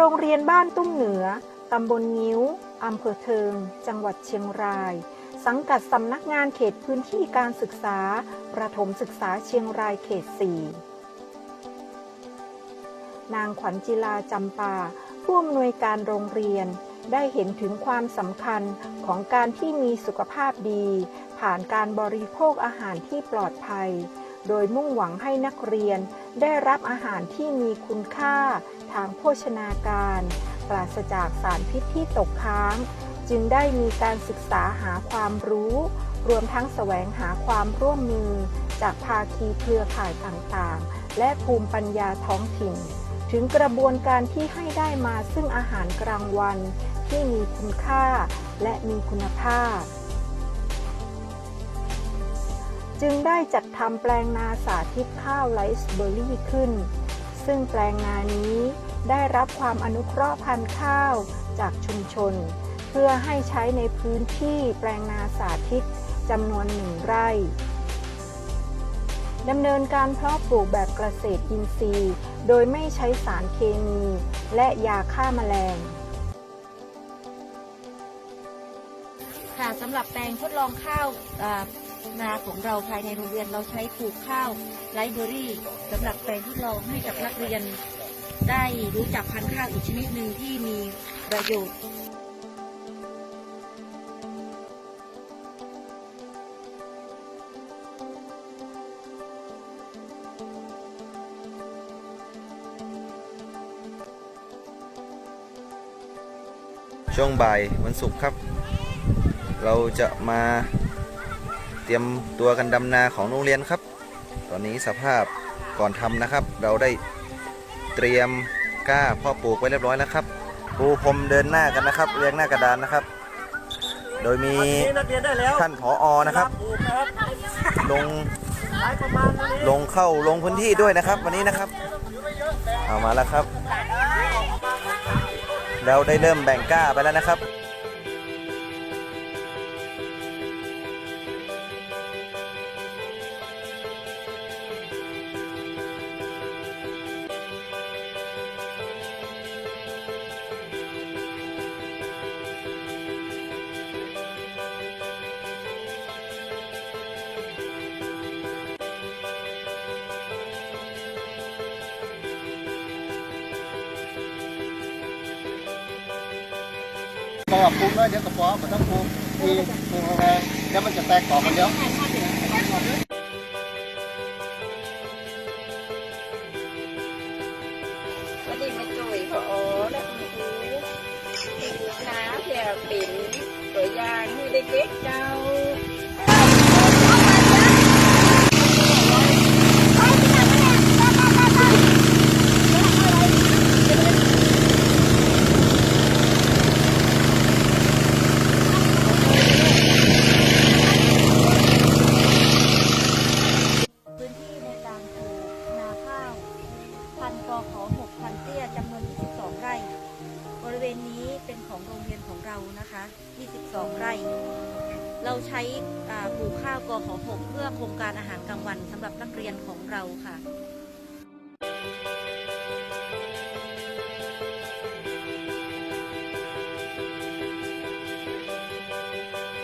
โรงเรียนบ้านตุ้มเหนือ ตำบลงิ้ว อำเภอเทิง จังหวัดเชียงราย สังกัดสำนักงานเขตพื้นที่การศึกษา ประถมศึกษาเชียงรายเขต 4 นางขวัญจิลาจำปา ผู้อำนวยการโรงเรียน ได้เห็นถึงความสำคัญของการที่มีสุขภาพดี ผ่านการบริโภคอาหารที่ปลอดภัย โดยมุ่งหวังให้นักเรียนได้รับอาหารที่มีคุณค่าทางโภชนาการ ปราศจากสารพิษที่ตกค้าง จึงได้มีการศึกษาหาความรู้ รวมทั้งแสวงหาความร่วมมือ จากภาคีเครือข่ายต่างๆ และภูมิปัญญาท้องถิ่น ถึงกระบวนการที่ให้ได้มาซึ่งอาหารกลางวันที่มีคุณค่าและมีคุณภาพ จึงได้จัดทำแปลงนาสาธิตข้าวไรซ์เบอร์รี่ขึ้น ซึ่งแปลงนานี้ได้รับความอนุเคราะห์พันธุ์ข้าวจากชุมชน เพื่อให้ใช้ในพื้นที่แปลงนาสาธิตจำนวนหนึ่งไร่ดำเนินการเพาะปลูกแบบเกษตรอินทรีย์ โดยไม่ใช้สารเคมี และยาฆ่าแมลง ค่ะสำหรับแปลงทดลองข้าวอ่า นาของเราภายในโรงเรียนเราใช้ปลูกข้าวไรเบอร์รี่สำหรับแปลงทดลองให้กับนักเรียน ได้รู้จักพันธุ์ข้าวอีกชนิดหนึ่งที่มีประโยชน์ช่วงบ่ายวันศุกร์ครับ เราจะมา เตรียมตัวกันดำนาของโรงเรียนครับ ตอนนี้สภาพก่อนทำนะครับ เราได้เตรียมกล้าเพ่อปลูกไว้เรียบร้อยแล้วครับปูพรมเดินหน้ากันนะครับเรียงหน้ากระดานนะครับ โดยมีวันนี้นักเรียนได้แล้วท่านผออนะครับปลูกนะครับลงหลายประมาณนี้ลงเข้าลงพื้นที่ด้วยนะครับ วันนี้นะครับ เอามาแล้วครับแล้วได้เริ่มแบ่งกล้าไปแล้วนะครับ อกว่าปลูกเลยเดี๋ยวกระป๋อมันต้องปรุงทีปรุงแรงเดี๋ยวมันจะแตกต่อกันเดียววันนี้มาจุยพอและคุณครูน้าเพียปิ่นตัวยางให้เด็กๆเจ้า ขอ6พันเตี้ยจำนวน 22 ไร่ บริเวณนี้เป็นของโรงเรียนของเรานะคะ 22 ไร่ เราใช้ปลูกข้าวกอขอ6เพื่อโครงการอาหารกลางวันสำหรับนักเรียนของเราค่ะ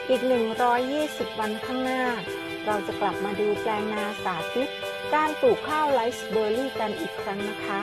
อีก 120 วันข้างหน้า เราจะกลับมาดูแปลงนาสาธิต การปลูกข้าวไรซ์เบอร์รี่กันอีกครั้งนะคะ